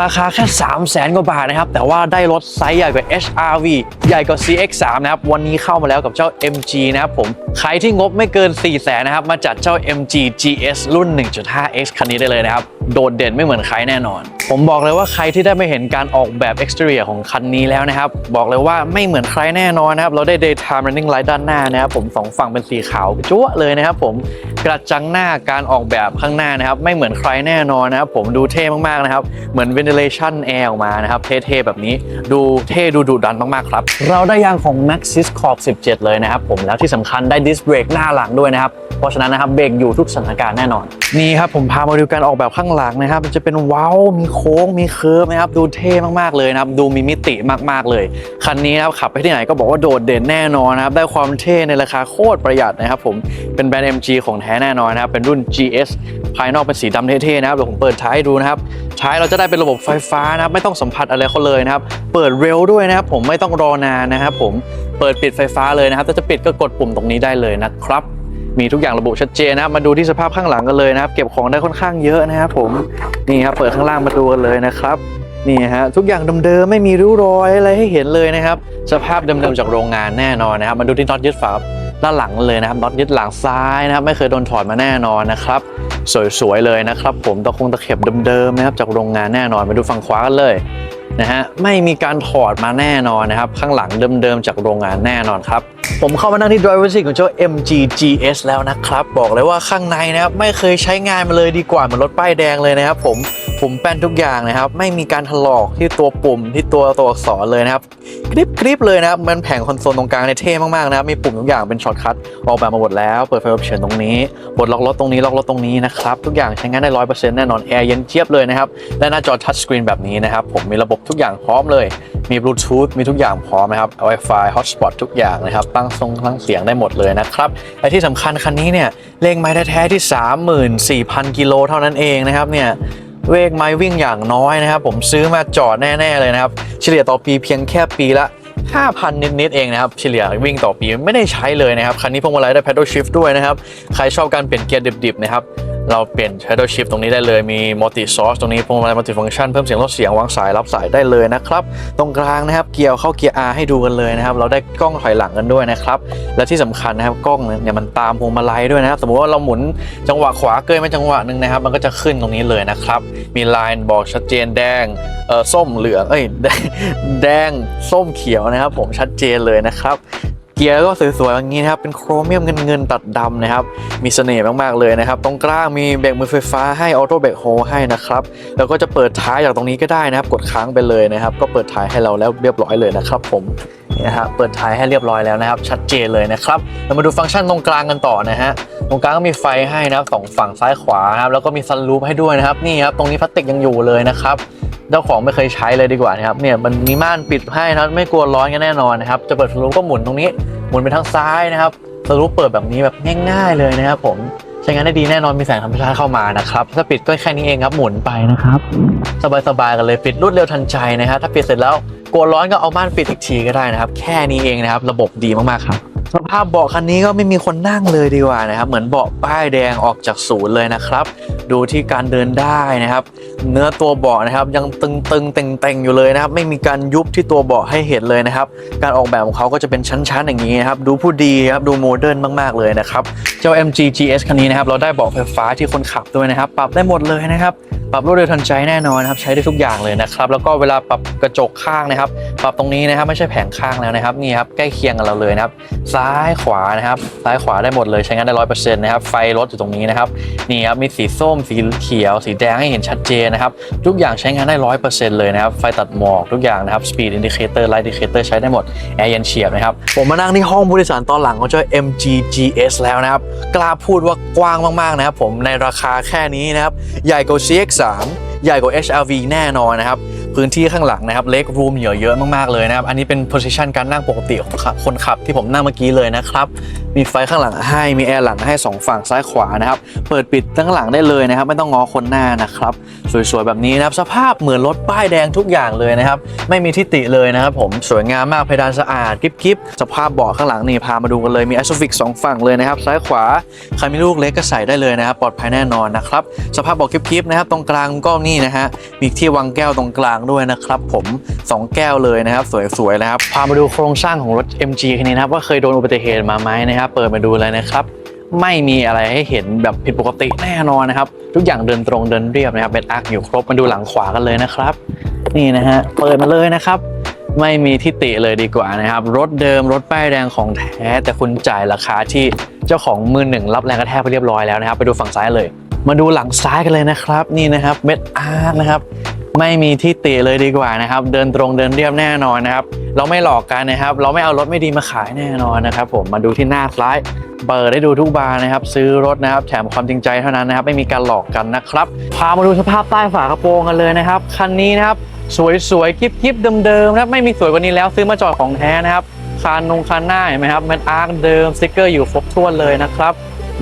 ราคาแค่ 3 0 0แสนกว่าบาทนะครับ แต่ว่าได้รถไซส์ใหญ่กว่า HRV ใหญ่กว่า CX3 นะครับ วันนี้เข้ามาแล้วกับเจ้า MG นะครับผม ใครที่งบไม่เกิน 4 0 0แสนนะครับ มาจัดเจ้า MG GS รุ่น 1.5X คันนี้ได้เลยนะครับ โดดเด่นไม่เหมือนใครแน่นอน ผมบอกเลยว่าใครที่ได้ไม่เห็นการออกแบบ exterior ของคันนี้แล้วนะครับ บอกเลยว่าไม่เหมือนใครแน่นอนนะครับ เราได้ daytime running light ด้านหน้านะครับผมสองฝั่งเป็นสีขาวจั๊วะเลยนะครับผมกระจังหน้าการออกแบบข้างหน้านะครับ ไม่เหมือนใครแน่นอนนะครับ ผมดูเท่มากๆนะครับ เหมือน ventilation air ออกมานะครับ เท่ๆแบบนี้ดูเท่ดูดุดันมากๆครับ เราได้ยางของ Maxxis Corp 17 เลยนะครับผมแล้วที่สำคัญได้ disc brake หน้าหลังด้วยนะครับเพราะฉะนั้นนะครับเบรกอยู่ทุกสถานการณ์แน่นอนนี่ครับผมพามาดูการออกแบบข้างหลังนะครับมันจะเป็นเว้ามีโค้งมีเคิร์ฟนะครับดูเท่มากๆเลยนะครับดูมีมิติมากๆเลย คันนี้นะครับขับไปที่ไหนก็บอกว่าโดดเด่นแน่นอนนะครับได้ความเท่ในราคาโคตรประหยัดนะครับผมเป็นแบรนด์ MG ของแท้แน่นอนนะครับเป็นรุ่น GS ภายนอกเป็นสีดำเท่ๆนะครับเดี๋ยวผมเปิดท้ายให้ดูนะครับท้ายเราจะได้เป็นระบบไฟฟ้านะครับไม่ต้องสัมผัสอะไรเขาเลยนะครับเปิดเร็วด้วยนะครับผมไม่ต้องรอนานนะครับผมเปิดปิดไฟฟ้าเลยนะครับถ้าจะปิดก็กดปุ่มตรงนี้ได้เลยนะครับ มีทุกอย่างระบุชัดเจนนะครับมาดูที่สภาพข้างหลังกันเลยนะครับ เก็บของได้ค่อนข้างเยอะนะครับผมนี่ครับเปิดข้างล่างมาดูกันเลยนะครับนี่ฮะทุกอย่างเดิมๆไม่มีริ้วรอยอะไรให้เห็นเลยนะครับ สภาพเดิมๆจากโรงงานแน่นอนนะครับ มาดูที่น็อตยึดฝาด้านหลังเลยนะครับน็อตยึดหลังซ้ายนะครับ ไม่เคยโดนถอดมาแน่นอนนะครับ สวยๆเลยนะครับ ผมตะคงตะเข็บเดิมๆนะครับจากโรงงานแน่นอนมาดูฝั่งขวากันเลย นะฮะไม่มีการถอดมาแน่นอนนะครับ ข้างหลังเดิมๆจากโรงงานแน่นอนครับ ผมเข้ามานั่งที่ driver seat ของเจ้า MG GS แล้วนะครับ บอกเลยว่าข้างในนะครับไม่เคยใช้งานมาเลยดีกว่าเหมือนรถป้ายแดงเลยนะครับผมผมแป้นทุกอย่างนะครับ ไม่มีการถลอกที่ตัวปุ่มที่ตัวตัวอักษรเลยนะครับกริบกริบเลยนะครับมันแผงคอนโซลตรงกลางเนี่ยเท่มากๆนะครับมีปุ่มทุกอย่างเป็นช็อตคัทออกแบบมาหมดแล้ว เปิดไฟออปชั่นตรงนี้ปลดล็อกรถตรงนี้ล็อกรถตรงนี้นะครับทุกอย่างใช้งานได้ร้อยเปอร์เซ็นต์แน่นอนแอร์เย็นเจี๊ยบเลยนะครับและหน้าจอทัชสกรีนแบบนี้นะครับผมมีระบบทุกอย่างพร้อมเลย มีบลูทูธมีทุกอย่างพร้อมนะครับ Wi-Fi Hotspot ทุกอย่างนะครับ ตั้งทรงตั้งเสียงได้หมดเลยนะครับและที่สำคัญคันนี้เนี่ยเลขไม้แท้ๆที่ 34,000 กิโลเท่านั้นเองนะครับเนี่ยเลขไม้วิ่งอย่างน้อยนะครับ ผมซื้อมาจอดแน่ ๆ เลยนะครับ เฉลี่ยต่อปีเพียงแค่ปีละ 5,000 นิด ๆ เองนะครับ เฉลี่ยวิ่งต่อปีไม่ได้ใช้เลยนะครับ คันนี้พวงมาลัยได้ paddle shift ด้วยนะครับ ใครชอบการเปลี่ยนเกียร์ดิบ ๆ นะครับ เราเปลี่ยน paddle shift ตรงนี้ได้เลย มี multi source ตรงนี้พวงมาลัย multi function เพิ่มเสียงลดเสียงวางสายรับสายได้เลยนะครับ ตรงกลางนะครับ เกียร์เข้าเกียร์ R ให้ดูกันเลยนะครับ เราได้กล้องถอยหลังกันด้วยนะครับ และที่สำคัญนะครับ กล้องเนี่ยมันตามพวงมาลัยด้วยนะครับ สมมติว่าเราหมุนจังหวะขวาเกินไปจังหวะหนึ่งนะครับ มันก็จะขึ้นตรงนี้เลยนะครับ มีไลน์บอกชัดเจนแดง เออส้มเหลือง เอ้ย แดง ส้มเขียวนะครับ ผมชัดเจนเลยนะครับ เกียร์ก็สวยๆอย่างนี้นะครับ เป็นโครเมียมเงินๆตัดดำนะครับ มีเสน่ห์มากๆเลยนะครับ ตรงกลางมีเบรกมือไฟฟ้าให้ออโต้เบรกโฮให้นะครับ แล้วก็จะเปิดท้ายจากตรงนี้ก็ได้นะครับ กดค้างไปเลยนะครับ ก็เปิดท้ายให้เราแล้วเรียบร้อยเลยนะครับ ผมนะฮะเปิดท้ายให้เรียบร้อยแล้วนะครับ ชัดเจนเลยนะครับ เรามาดูฟังก์ชันตรงกลางกันต่อนะฮะ ตรงกลางก็มีไฟให้นะครับสองฝั่งซ้ายขวานะครับ แล้วก็มีซันรูฟให้ด้วยนะครับ นี่ครับ ตรงนี้พลาสติกยังอยู่เลยนะครับ เจ้าของไม่เคยใช้เลยดีกว่านะครับเนี่ยมันมีม่านปิดให้นะไม่กลัวร้อนกันแน่นอนนะครับจะเปิดสลูปก็หมุนตรงนี้หมุนไปทางซ้ายนะครับสลูปเปิดแบบนี้แบบง่ายๆเลยนะครับผมใช้งานได้ดีแน่นอนมีแสงธรรมชาติเข้ามานะครับถ้าปิดก็แค่นี้เองครับหมุนไปนะครับสบายๆกันเลยปิดรวดเร็วทันใจนะครับถ้าปิดเสร็จแล้วกลัวร้อนก็เอาม่านปิดอีกทีก็ได้นะครับ แค่นี้เองนะครับ ระบบดีมากๆครับ สภาพเบาะคันนี้ก็ไม่มีคนนั่งเลยดีกว่านะครับ เหมือนเบาะป้ายแดงออกจากศูนย์เลยนะครับ ดูที่การเดินได้นะครับ เนื้อตัวเบาะนะครับยังตึงๆเต่งๆอยู่เลยนะครับ ไม่มีการยุบที่ตัวเบาะให้เห็นเลยนะครับ การออกแบบของเขาก็จะเป็นชั้นๆอย่างนี้นะครับ ดูผู้ดีครับดูโมเดิร์นมากๆเลยนะครับเจ้า MG GS คันนี้นะครับเราได้เบาะไฟฟ้าที่คนขับด้วยนะครับ ปรับได้หมดเลยนะครับปรับรวดเร็วทันใจแน่นอนนะครับใช้ได้ทุกอย่างเลยนะครับ แล้วก็เวลาปรับกระจกข้างนะครับ ปรับตรงนี้นะครับไม่ใช่แผงข้างแล้วนะครับนี่ครับใกล้เคียงกับเราเลยนะครับซ้ายขวานะครับ ซ้ายขวาได้หมดเลยใช้งานได้ร้อยเปอร์เซ็นต์นะครับ ไฟรถอยู่ตรงนี้นะครับ นี่ครับมีสีส้ม สีเขียว สีแดงให้เห็นชัดเจนนะครับ ทุกอย่างใช้งานได้ร้อยเปอร์เซ็นต์เลยนะครับ ไฟตัดหมอกทุกอย่างนะครับ speed indicator light indicator ใช้ได้หมด แอร์เย็นเฉียบนะครับ ผมมานั่งที่ห้องผู้โดยสารตอนหลังของเจ้า MG GS แล้วนะครับ กล้าพูดว่ากว้างมากๆนะครับ ผมในราคาแค่นี้นะครับ ใหญ่กว่า CX3 ใหญ่กว่า HRV แน่นอนนะครับ พื้นที่ข้างหลังนะครับเล็กรูมเหลือเยอะมากๆเลยนะครับ อันนี้เป็น position การนั่งปกติของคนขับที่ผมนั่งเมื่อกี้เลยนะครับ มีไฟข้างหลังให้มีแอร์หลังให้ 2 ฝั่งซ้ายขวานะครับ เปิดปิดทั้งหลังได้เลยนะครับ ไม่ต้องงอคนหน้านะครับ สวยๆแบบนี้นะครับสภาพเหมือนรถป้ายแดงทุกอย่างเลยนะครับไม่มีที่ติเลยนะครับผมสวยงามมากเพดานสะอาดกริบๆสภาพเบาะข้างหลังนี่พามาดูกันเลยมี a s o f i x สองฝั่งเลยนะครับซ้ายขวาใครมีลูกเล็กก็ใส่ได้เลยนะครับปลอดภัยแน่นอนนะครับสภาพเบาะกริบๆนะครับตรงกลางก็นี่นะฮะมีที่วางแก้วตรงกลางด้วยนะครับผมสองแก้วเลยนะครับสวยๆนะครับพามาดูโครงสร้างของรถ MG คันนี้นะครับว่าเคยโดนอุบัติเหตุมาไหมนะครับเปิดมาดูเลยนะครับ ไม่มีอะไรให้เห็นแบบผิดปกติแน่นอนนะครับ ทุกอย่างเดินตรงเดินเรียบนะครับเป็นอาร์คอยู่ครบมาดูหลังขวากันเลยนะครับ นี่นะฮะเปิดมาเลยนะครับ ไม่มีที่ติเลยดีกว่านะครับ รถเดิมรถป้ายแดงของแท้ แต่คุณจ่ายราคาที่เจ้าของมือหนึ่งรับแรงกระแทกไปเรียบร้อยแล้วนะครับ ไปดูฝั่งซ้ายเลย มาดูหลังซ้ายกันเลยนะครับ นี่นะครับเม็ดอาร์คนะครับไม่มีที่ติเลยดีกว่านะครับ เดินตรงเดินเรียบแน่นอนนะครับ เราไม่หลอกกันนะครับ เราไม่เอารถไม่ดีมาขายแน่นอนนะครับ ผมมาดูที่หน้าซ้ายเปิดได้ดูทุกบานนะครับ ซื้อรถนะครับ แถมความจริงใจเท่านั้นนะครับ ไม่มีการหลอกกันนะครับ พามาดูสภาพใต้ฝากระโปรงกันเลยนะครับ คันนี้นะครับ สวยๆคลิปๆเดิมๆนะครับไม่มีสวยกว่านี้แล้วซื้อมาจอดของแท้นะครับคานนงคานหน้าเห็นไหมครับมันอาร์คเดิมสติกเกอร์อยู่ครบถ้วนเลยนะครับ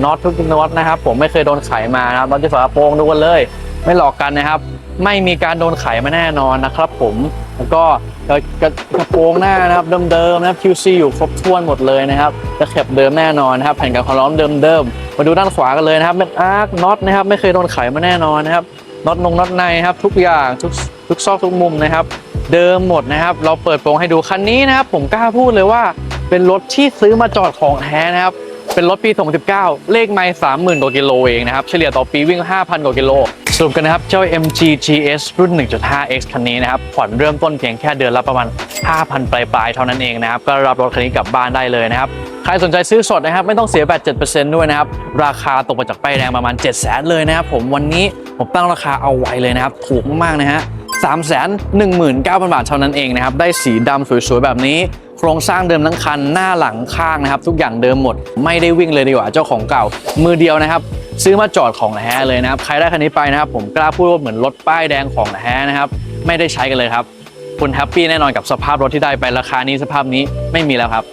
น็อตทุกน็อตนะครับ ผมไม่เคยโดนไขมานะครับน็อตที่ฝากระโปรงดูกันเลย ไม่หลอกกันนะครับ ไม่มีการโดนไขมาแน่นอนนะครับ ผมแล้วก็กระกระกระโปรงหน้านะครับเดิมๆนะครับ QC อยู่ครบถ้วนหมดเลยนะครับตะเข็บเดิมแน่นอนนะครับ แผ่นกันความร้อนเดิมๆมาดูด้านขวากันเลยนะครับเป็นอาร์คน็อตนะครับ ไม่เคยโดนไขมาแน่นอนนะครับน็อตนงน็อตในครับ ทุกอย่างทุกทุกซอกทุกมุมนะครับ เดิมหมดนะครับ เราเปิดโปรงให้ดูคันนี้นะครับ ผมกล้าพูดเลยว่าเป็นรถที่ซื้อมาจอดของแท้นะครับเป็นรถปี 2019 เลขไม่30,000กว่ากิโลเองนะครับ เฉลี่ยต่อปีวิ่ง 5,000 กว่ากิโล รุปกันนะครับ เจ้า MG GS รุ่น 1.5X คันนี้นะครับ ผ่อนเริ่มต้นเพียงแค่เดือนละประมาณ 5,000 ปลายๆ เท่านั้นเองนะครับ ก็รับรถคันนี้กลับบ้านได้เลยนะครับ ใครสนใจซื้อสดนะครับ ไม่ต้องเสียแบบ7%ด้วยนะครับ ราคาตกมาจากป้ายแดงประมาณ700,000เลยนะครับ ผมวันนี้ผมตั้งราคาเอาไว้เลยนะครับ ถูกมากๆนะฮะ3 1 9 0 0 0 บาทเท่านั้นเองนะครับ ได้สีดำสวยๆ แบบนี้ โครงสร้างเดิมทั้งคัน หน้าหลังข้างนะครับ ทุกอย่างเดิมหมด ไม่ได้วิ่งเลยดีกว่า เจ้าของเก่า มือเดียวนะครับ ซื้อมาจอดของแท้เลยนะครับ ใครได้คันนี้ไปนะครับ ผมกล้าพูดว่าเหมือนรถป้ายแดงของแท้นะครับ ไม่ได้ใช้กันเลยครับ คุณแฮปปี้แน่นอนกับสภาพรถที่ได้ไปราคานี้สภาพนี้ไม่มีแล้วครับ